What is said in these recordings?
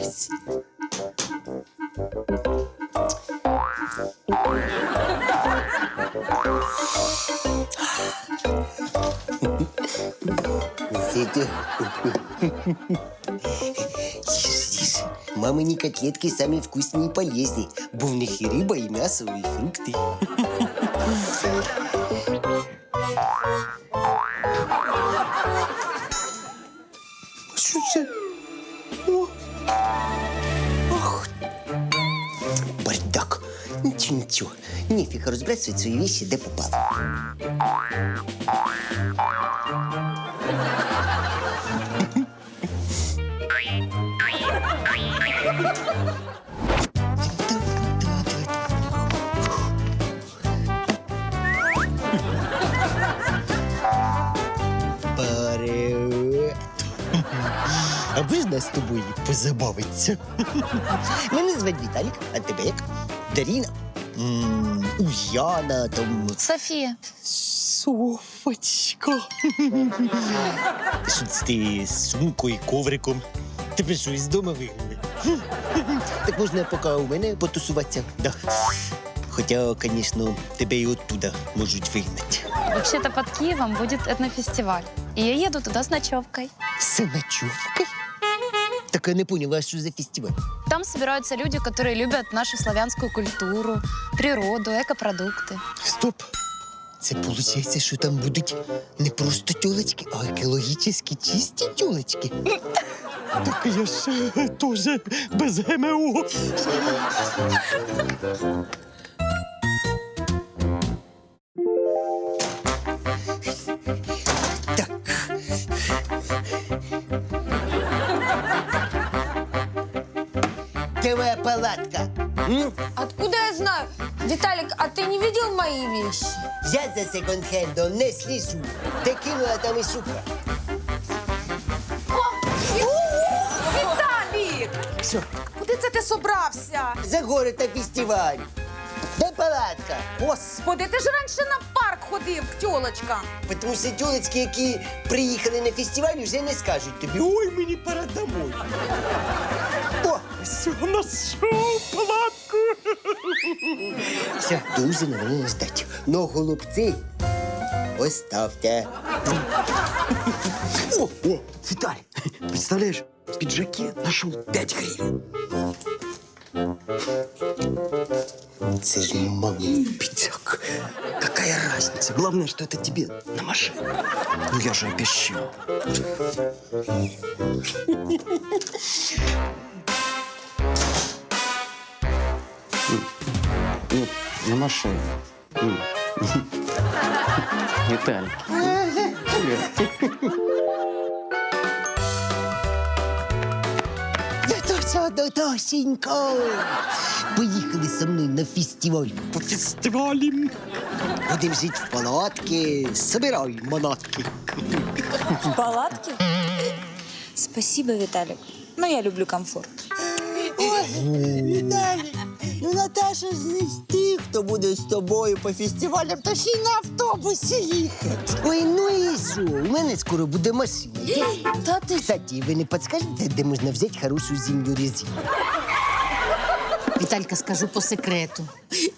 Ось. Сидя. Ешь, ешь. Котлетки самые вкусные и полезные, бо в них и рыба, и мясо, и фрукты. Нічого. Нефіг розбрасувати свої вещи, де попало. Привет. А можна з тобою позабавитися? Мене звати Віталік, а тебе як? Даріна? М, Ульяна, там Софія, Софочка. Що це ти з сумкою і ковриком? Тебе що, із дому вигнали? Так можна поки у мене потусуватися. Да. Хоча, звісно, тебе і оттуда можуть вигнати. вообще-то под Киевом будет этнофестиваль. И я еду туда с ночевкой. Ночівкою? Так я не поняла, що за фестиваль. Там собираются люди, которые любят нашу славянскую культуру, природу, экопродукты. Стоп! Це виходить, що там будуть не просто тюлечки, а екологічно чисті тюлечки. Так я ж е, теж без ГМО. Твоя палатка. М? Откуда я знаю? Виталик, а ты не видел мои вещи? Я за секонд-хендом не слежу. Ти кинула там і супра. Виталик! Що? Куди це ти собрався? За город на фестиваль. Де палатка? Господи, ти ж раніше на парк ходив, тьолочка. Тому що тюлечки, які приїхали на фестиваль, вже не скажуть тобі, ой, мені пора домой. Все, нашов палатку. Все, дуже на здать. Но голубці оставте. О, о, Виталий, представляешь, в пиджаке нашел 5 гривен. Це ж мамин Пиджак. Какая разница? Главное, что это тебе на машину. Ну я же обещал. Ну, на машину. Виталий. Датуся, Поїхали со мною на фестиваль. По фестивалям. Будемо жити в палатки, собирай манатки. Палатки? Спасибо, Виталик. Но я люблю комфорт. Віталій, ну Наташа не з тих, хто буде з тобою по фестивалям, та ще й на автобусі їхати. Ой, ну і що? У мене скоро буде машина. Та ти... Кстати, ви не підскажете, де можна взяти хорошу зимню резину? Віталька, скажу по секрету.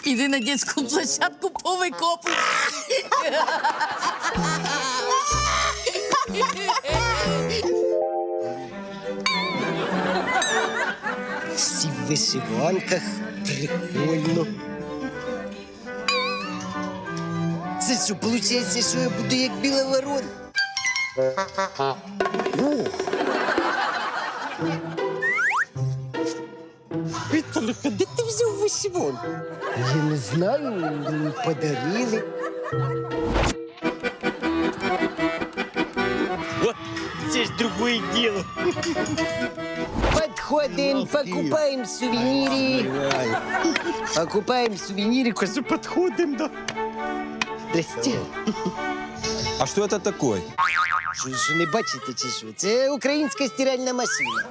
Іди на дитячу площадку по викопу. Всі в вишиванках. Прикольно. Це що, виходить, що я буду як біла ворона? О! Віталік, а де ти взяв вишиванку? Я не знаю, подарили. Вот, ж другое дело. Подходим, покупаем сувениры. Покупаем сувениры, кажу, подходим, да. Здрасте. А что это такое? Що, що не бачите чи що? Це українська стиральна машина.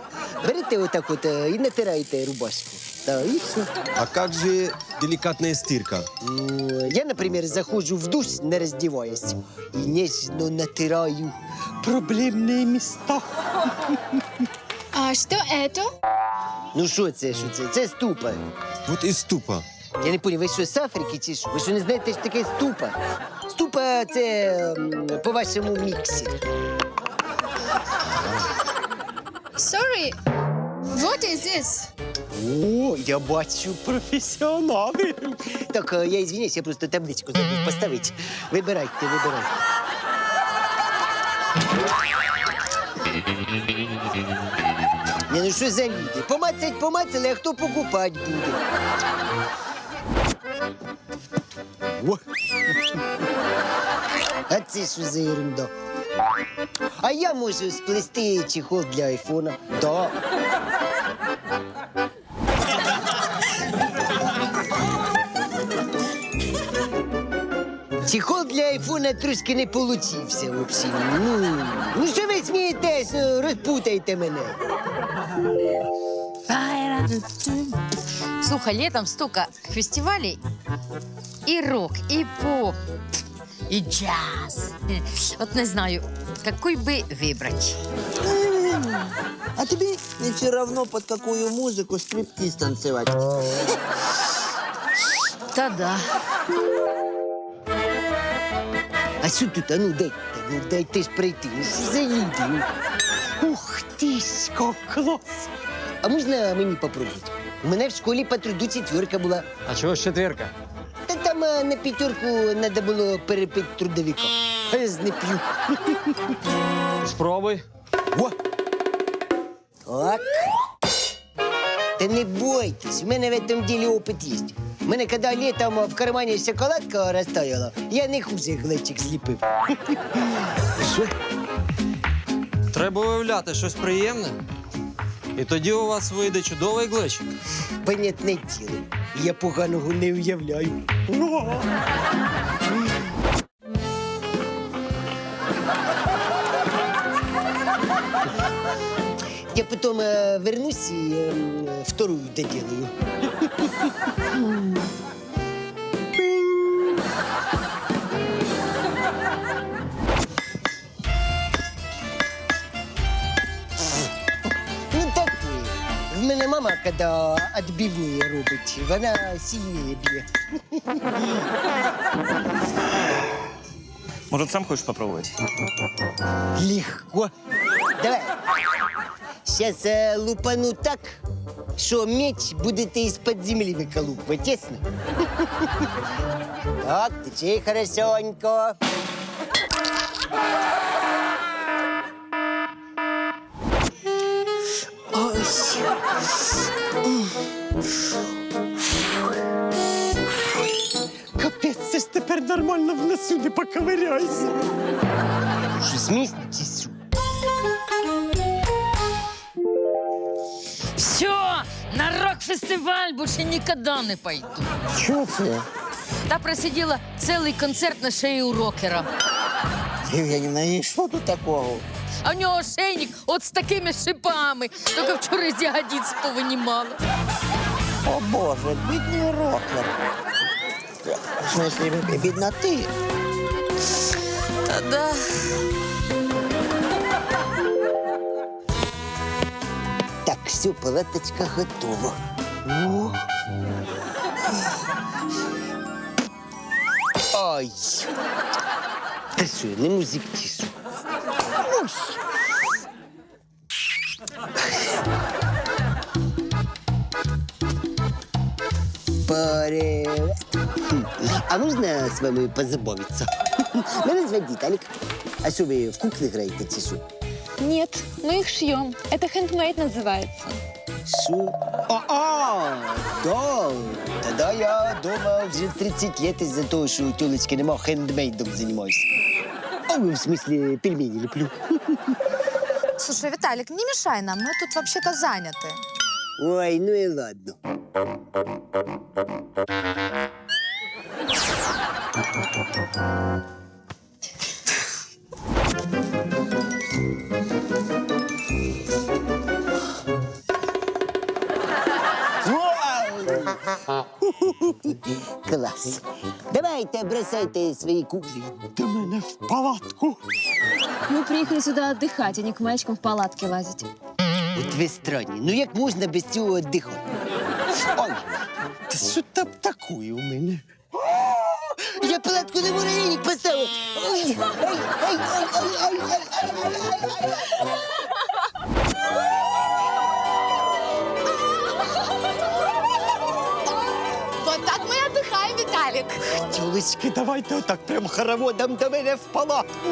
Берете отак от е, і натираєте рубашку. Та, і все. А как же деликатная стирка? Ну, я, наприклад, заходжу в душ, не роздіваюсь, і ніжно натираю проблемні міста. А что это? Ну що це, що це? Це ступа. Вот и ступа. Я не поняв, ви що з Африки чи що? Ви що не знаєте, що таке ступа? Ступа це м, по-вашому міксер. Sorry, what is this? О, я бачу професіонали. Так, е, я извиняюсь, я просто табличку забув поставити. Вибирайте, вибирайте. Не, ну що за люди? Помацать помацали, а хто покупати буде? О. А це що за ерунда? А я можу сплести чехол для айфона. Да. Чехол для айфона трошки не получився в общем. Ну, ну що ви смієтесь, Ну, розпутайте мене. Слухай, летом столько фестивалей. И рок, и поп, и джаз. Вот не знаю, какой бы выбрать. А тебе не все равно, под какую музыку стриптиз танцевать. Та-да. А що тут? А ну дайте, ну дайте ж пройти. Ну що за люди? Ну. Ух ти ж, клас. А можна мені попробувати? У мене в школі по труду четверка була. А чого ж четвірка? Та там а, на п'ятерку треба було перепити трудовика. А я ж не п'ю. Спробуй. О! Так. Та не бойтесь, в мене в этом деле опыт есть. У мене коли літом в кармані шоколадка розтаяла, я не хуже глечик зліпив. Що? Треба уявляти щось приємне. І тоді у вас вийде чудовий глечик. Понятне тіло. Я поганого не уявляю. Я потом э, вернусь и э, вторую доделаю. Ну так, в мене мама, коли відбивні робить, вона сильніше б'є. Может, сам хочешь попробовать? Легко. Давай. Сейчас э, лупану так, що меч будете із-під землі виколупувати, ясно? Так, течи хорошенько. Ой. Капець, це ж тепер нормально в носу не поковиряйся. Що, смісні на рок-фестиваль больше никогда не пойду. Чё ты? Та просидела целый концерт на шее у рокера. Евгеньевна, и что тут такого? А у нього ошейник от з такими шипами. Тільки вчора з ягодиць повинімала. О боже, бедный рокер. В смысле, бедна ты? Та-да. Так, все, палаточка готова. О. Ай. Та що, не музик чи що? Ну, що? Привет. Хм. А можна з вами позабавитися? Мене звати Віталік. А що ви в куклі граєте чи що? Нет, мы их шьем. Это хендмейд называется. Шо? А, а, да. Тогда я дома вже 30 лет из-за того, що у тёлочки нема хендмейдом занимаюсь. А, в смысле, пельмени леплю. Слушай, Виталик, не мешай нам, мы тут вообще-то заняты. Ой, ну и ладно. Бросайте свої куклі до мене в палатку. Мы приехали сюда отдыхать, а не к мальчикам в палатке лазить. От ви странні. Ну як можна без цього дихати? Ой, та що там таке у мене? О, Я палатку не можу рейник поставити. Ой, ай, ай, ай, ай, ай, ай, ай, ай, Виталик. Тюлечки, давайте отак прям хороводом до мене в палатку.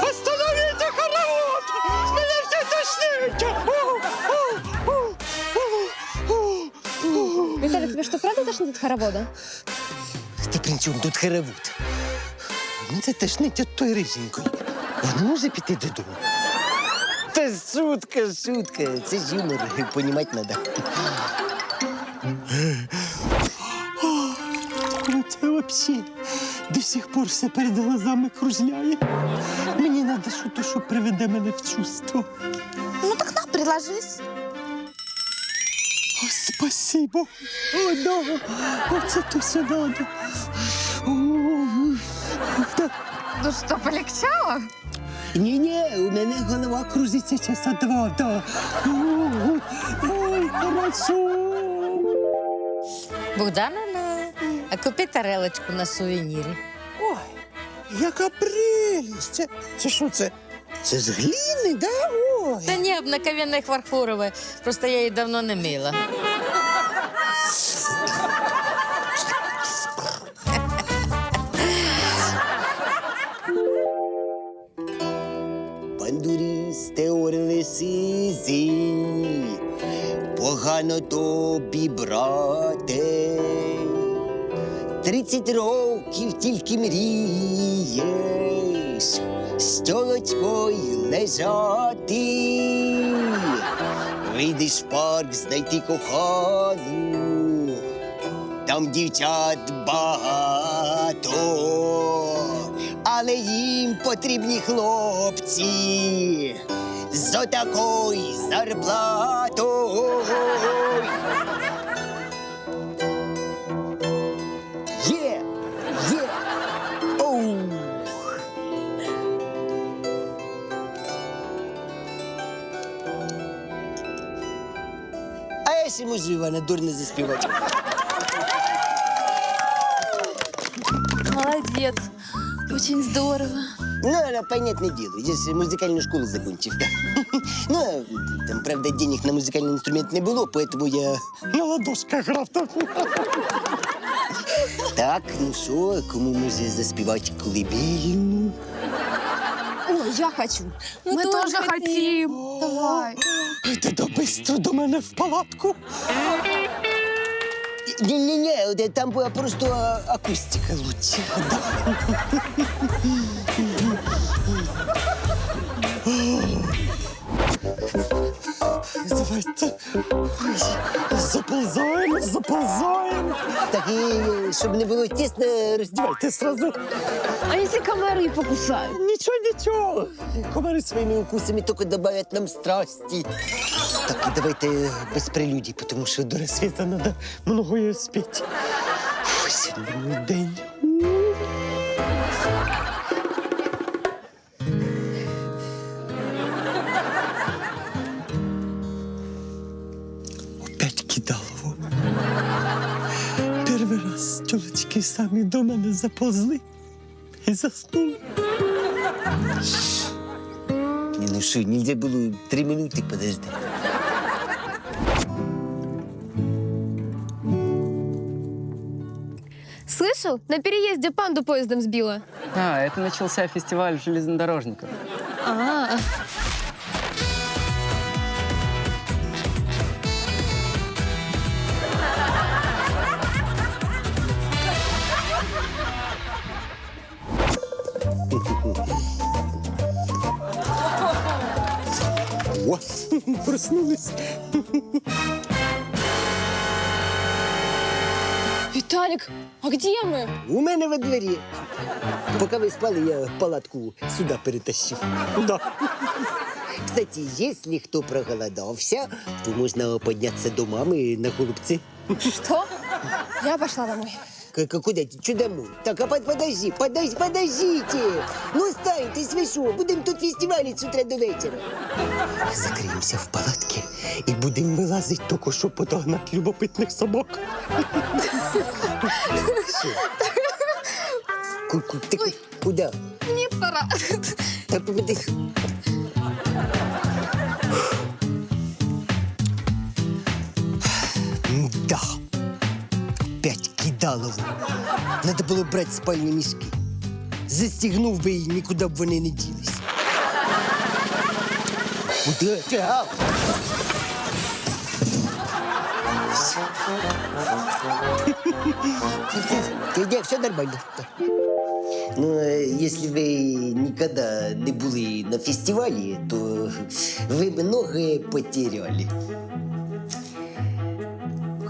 Остановите хоровод! Мене все тошнить! Виталик, тебе что, правда тошнит от хоровода? Ти при чому тут хоровод? Ну, Це тошнить от той риженької. Вона може піти додому. Шутка, шутка. Це ж юмор, понімати треба. Це взагалі до сих пор все перед глазами кружляє. Мені треба щось, що приведе мене в чувство. Ну так на, предложись. О, спасибо. О, да. Оце то все надо. О, да. Ну что, полегчало? Ні-ні, у мене голова кружиться часа два, да. Ой, хорошо. Богдановна, а купи тарелочку на сувенірі. Ой, яка прелість! Це, це що це? Це з гліни, да? Ой. Та ні, обыкновенная фарфоровая. Просто я її давно не мила. Погано тобі, брате. Тридцять років тільки мрієш, з тьолочкою лежати. Вийдеш в парк знайти кохану, там дівчат багато, але їм потрібні хлопці з отакою зарплатою. Є! Є! Оу! А я ще можу Івана дурно заспівати. Молодец. Очень здорово. Ну, оно, понятное дело, же музыкальную школу закончив, да. Ну, там, правда, денег на музыкальный инструмент не было, поэтому я на ладошках грав. так. Так, ну що, кому може заспівати колыбельну? Ой, я хочу. Мы, тоже хотим. Давай. Тоді быстро до мене в палатку. Не-не-не, там була просто а, акустика лучше. Давайте. Заползаємо, заползаємо. Так, і щоб не було тісно, роздівайте сразу. А если комары покусают? Нічого, нічого. Комари своїми укусами тільки додають нам страсті. Так, давайте без прелюдій, тому що до рассвета треба многое успіти. Ой, сьогодні день. тілочки самі до мене заповзли і заснули. Не, ну що, нельзя було три минути подождати. Слышал? На переезде панду поездом сбила. А, это начался фестиваль железнодорожников. А, О, проснулись. Виталик, а где мы? У мене во дворі. Поки ви спали, я палатку сюди перетащив. Да. Кстати, если хто проголодався, то можна піднятися до мами на голубці. Что? Я пошла домой. Куда ты? Че домой? Так, а под- подожди, подожди, подождите! Ну, станьтесь, ви що, будемо тут фестивалі з утра до вечора. Закриємося в палатці і будемо вилазити тільки, щоб подогнати любопитних собак. Що? Ку- ку- Ти ку- куди? Мне пора. Та побуди. Да. П'ять кидалово. Надо було брати спальні мішки. Застігнув би і нікуди б вони не ділись. Куди? Тягав. Ні, все нормально. Ну, э, если вы никогда не были на фестивале, то вы многое потеряли.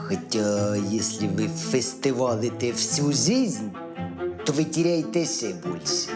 Хотя, если вы фестивалите всю жизнь, то вы теряете еще больше.